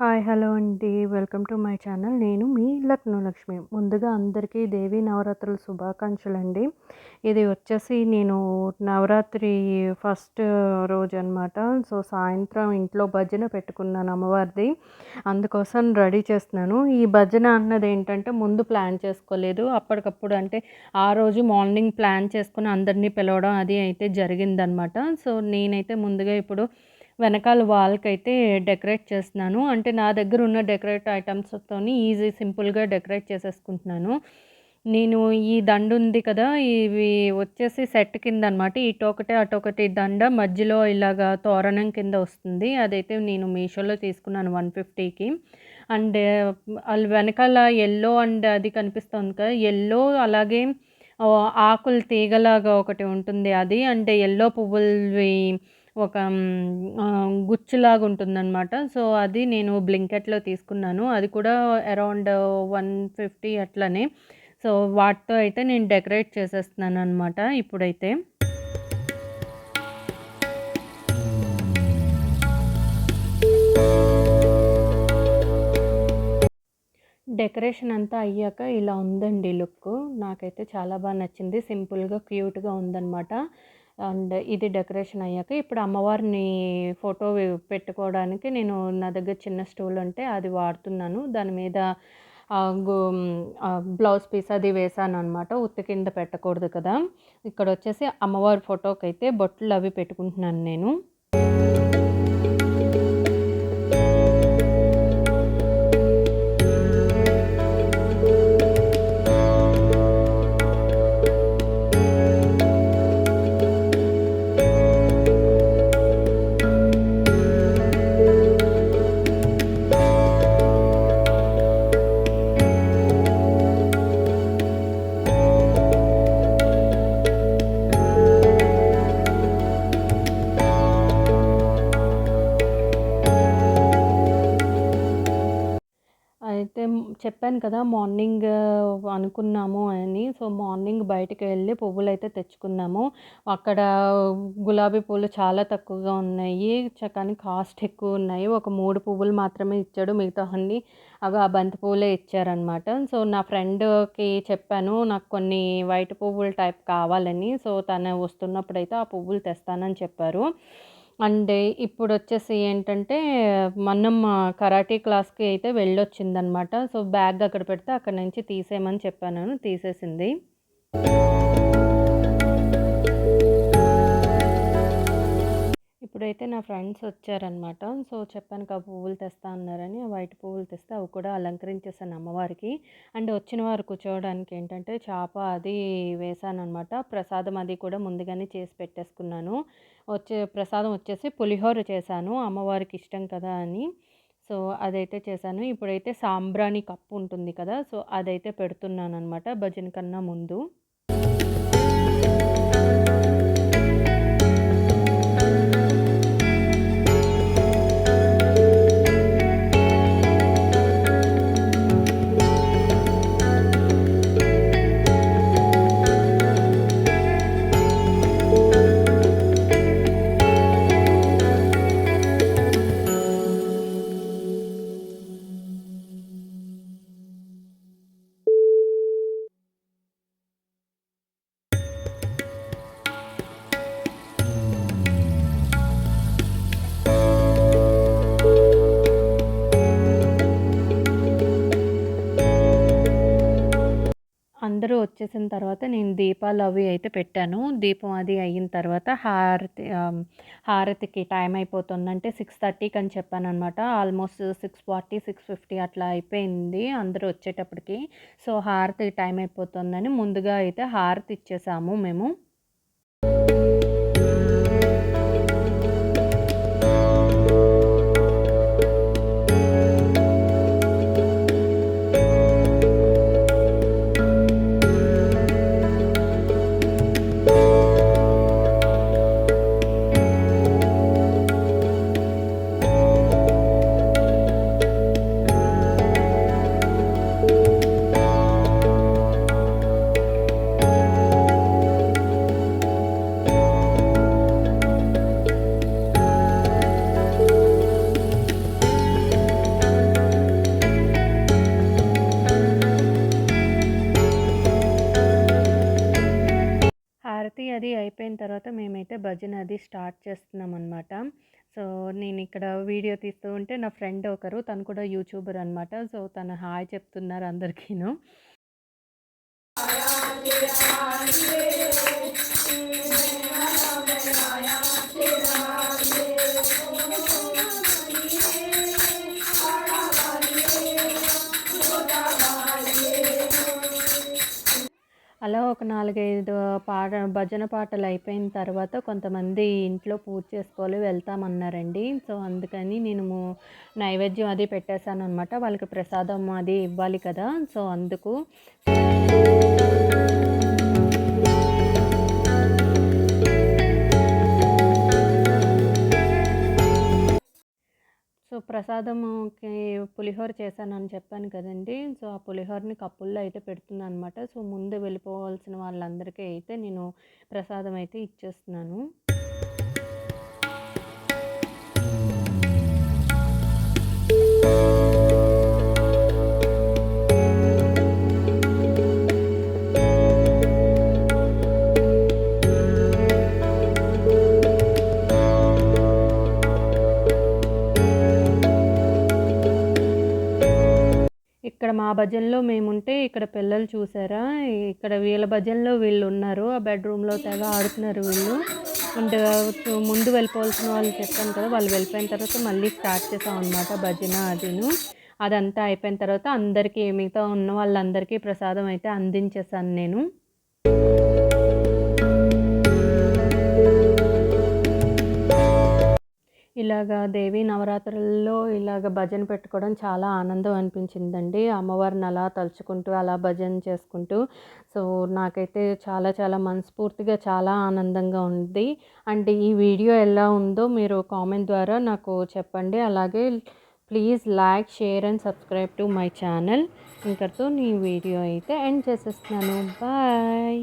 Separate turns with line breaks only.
Hi hello అండి. Welcome to my channel. నేను మీ లక్నో లక్ష్మి ముందుగా అందరికీ దేవి నవరాత్రుల శుభాకాంక్షలు అండి ఇది వచ్చేసి నేను నవరాత్రి ఫస్ట్ రోజు అనమాట సో సాయంత్రం ఇంట్లో భజన పెట్టుకున్నాను అమ్మవారిది. అందుకోసం రెడీ చేస్తున్నాను. ఈ భజన అన్నది ఏంటంటే ముందు ప్లాన్ చేసుకోలేదు. అప్పటికప్పుడు అంటే ఆ రోజు మార్నింగ్ ప్లాన్ చేసుకుని అందరినీ పిలవడం అది అయితే జరిగిందనమాట సో నేనైతే ముందుగా ఇప్పుడు వెనకాల వాల్కి అయితే డెకరేట్ చేస్తున్నాను. అంటే నా దగ్గర ఉన్న డెకరేట్ ఐటమ్స్తో ఈజీ సింపుల్గా డెకరేట్ చేసేసుకుంటున్నాను. నేను ఈ దండ ఉంది కదా ఇవి వచ్చేసి సెట్ కింద అనమాట ఇటొకటి అటొకటి దండ మధ్యలో ఇలాగా తోరణం కింద వస్తుంది. అదైతే నేను మీషోలో తీసుకున్నాను వన్ ఫిఫ్టీకి. అండ్ వెనకాల ఎల్లో అండ్ అది కనిపిస్తుంది కదా ఎల్లో అలాగే ఆకులు తీగలాగా ఒకటి ఉంటుంది అది. అంటే ఎల్లో పువ్వులవి ఒక గుచ్చులాగా ఉంటుందన్నమాట. సో అది నేను బ్లింకెట్లో తీసుకున్నాను. అది కూడా అరౌండ్ వన్ ఫిఫ్టీ అట్లనే. సో వాటితో అయితే నేను డెకరేట్ చేసేస్తున్నాను అనమాట ఇప్పుడైతే. డెకరేషన్ అంతా అయ్యాక ఇలా ఉందండి లుక్ నాకైతే చాలా బాగా నచ్చింది. సింపుల్గా క్యూట్గా ఉందన్నమాట. అండ్ ఇది డెకరేషన్ అయ్యాక ఇప్పుడు అమ్మవారిని ఫోటో పెట్టుకోవడానికి నేను నా దగ్గర చిన్న స్టూల్ ఉంటే అది వాడుతున్నాను. దాని మీద బ్లౌజ్ పీస్ అది వేసాను అనమాట ఉత్తి కింద పెట్టకూడదు కదా. ఇక్కడ వచ్చేసి అమ్మవారి ఫోటోకి అయితే బొట్లు అవి పెట్టుకుంటున్నాను నేను. చెప్పాను కదా మార్నింగ్ అనుకున్నాము అని. సో మార్నింగ్ బయటకు వెళ్ళి పువ్వులు అయితే తెచ్చుకున్నాము. అక్కడ గులాబీ పూలు చాలా తక్కువగా ఉన్నాయి. కానీ కాస్ట్ ఎక్కువ ఉన్నాయి. ఒక మూడు పువ్వులు మాత్రమే ఇచ్చాడు. మిగతా అన్ని అవి ఆ బంతి పువ్వులే ఇచ్చారనమాట సో నా ఫ్రెండ్కి చెప్పాను నాకు కొన్ని వైట్ పువ్వుల టైప్ కావాలని. సో తను వస్తున్నప్పుడు అయితే ఆ పువ్వులు తెస్తానని చెప్పారు. అండ్ ఇప్పుడు వచ్చేసి ఏంటంటే మనం కరాటే క్లాస్కి అయితే వెళ్ళొచ్చిందనమాట. సో బ్యాగ్ అక్కడ పెడితే అక్కడ నుంచి తీసేయమని చెప్పాను తీసేసింది. ఇప్పుడైతే నా ఫ్రెండ్స్ వచ్చారనమాట. సో చెప్పాను ఆ పువ్వులు తెస్తా అన్నారని. వైట్ పువ్వులు తెస్తే అవి కూడా అలంకరించేసాను అమ్మవారికి. అండ్ వచ్చిన వారు కూర్చోవడానికి ఏంటంటే చేప అది వేసాను అనమాట ప్రసాదం అది కూడా ముందుగానే చేసి పెట్టేసుకున్నాను. వచ్చే ప్రసాదం వచ్చేసి పులిహోర చేశాను. అమ్మవారికి ఇష్టం కదా అని. సో అదైతే చేశాను. ఇప్పుడైతే సాంబ్రాణి కప్పు ఉంటుంది కదా సో అదైతే పెడుతున్నాను అనమాట భజన కన్నా ముందు. అందరూ వచ్చేసిన తర్వాత నేను దీపాలు అవి అయితే పెట్టాను. దీపం అది అయిన తర్వాత హారతి హారతికి టైం అయిపోతుందంటే సిక్స్ థర్టీకి అని చెప్పాను అనమాట almost six forty six fifty అట్లా అయిపోయింది అందరూ వచ్చేటప్పటికి. సో హారతికి టైం అయిపోతుందని ముందుగా అయితే హారతి ఇచ్చేసాము మేము. అయిపోయిన తర్వాత మేమైతే భజన అది స్టార్ట్ చేస్తున్నాం అనమాట సో నేను ఇక్కడ వీడియో తీస్తూ ఉంటే నా ఫ్రెండ్ ఒకరు తను కూడా యూట్యూబర్ అనమాట సో తను హాయ్ చెప్తున్నారు అందరికీను. అలా ఒక నాలుగైదు పాట భజన పాటలు అయిపోయిన తర్వాత కొంతమంది ఇంట్లో పూజ చేసుకోవాలి వెళ్తామన్నారండి. సో అందుకని నేను నైవేద్యం అది పెట్టేశాను అనమాట వాళ్ళకి ప్రసాదం అది ఇవ్వాలి కదా. సో అందుకు ప్రసాదంకి ప్రసాదముకి పులిహోర చేశానని చెప్పాను కదండి. సో ఆ పులిహోరని కప్పుల్లో అయితే పెడుతున్నాను అనమాట సో ముందు వెళ్ళిపోవాల్సిన వాళ్ళందరికీ అయితే నేను ప్రసాదం అయితే ఇచ్చేస్తున్నాను. thank you భజనలో మేముంటే ఇక్కడ పిల్లలు చూసారా? ఇక్కడ వీళ్ళ భజనలో వీళ్ళు ఉన్నారు ఆ బెడ్రూమ్లో తెగ ఆడుతున్నారు వీళ్ళు. అండ్ ముందు వెళ్ళిపోవాల్సిన వాళ్ళు చెప్పాను కదా వాళ్ళు వెళ్ళిపోయిన తర్వాత మళ్ళీ స్టార్ట్ చేసాం అనమాట భజన అదిను. అదంతా అయిపోయిన తర్వాత అందరికీ మిగతా ఉన్న వాళ్ళందరికీ ప్రసాదం అయితే అందించేసాను నేను. ఇలాగా దేవి నవరాత్రుల్లో ఇలాగ భజన పెట్టుకోవడం చాలా ఆనందం అనిపించిందండి. అమ్మవారిని అలా తలుచుకుంటూ అలా భజన చేసుకుంటూ. సో నాకైతే చాలా చాలా మనస్ఫూర్తిగా చాలా ఆనందంగా ఉంది. అండ్ ఈ వీడియో ఎలా ఉందో మీరు కామెంట్ ద్వారా నాకు చెప్పండి. అలాగే please like share and subscribe to my channel. ఇంకతో నీ వీడియో అయితే ఎండ్ చేసేస్తున్నాను. బాయ్.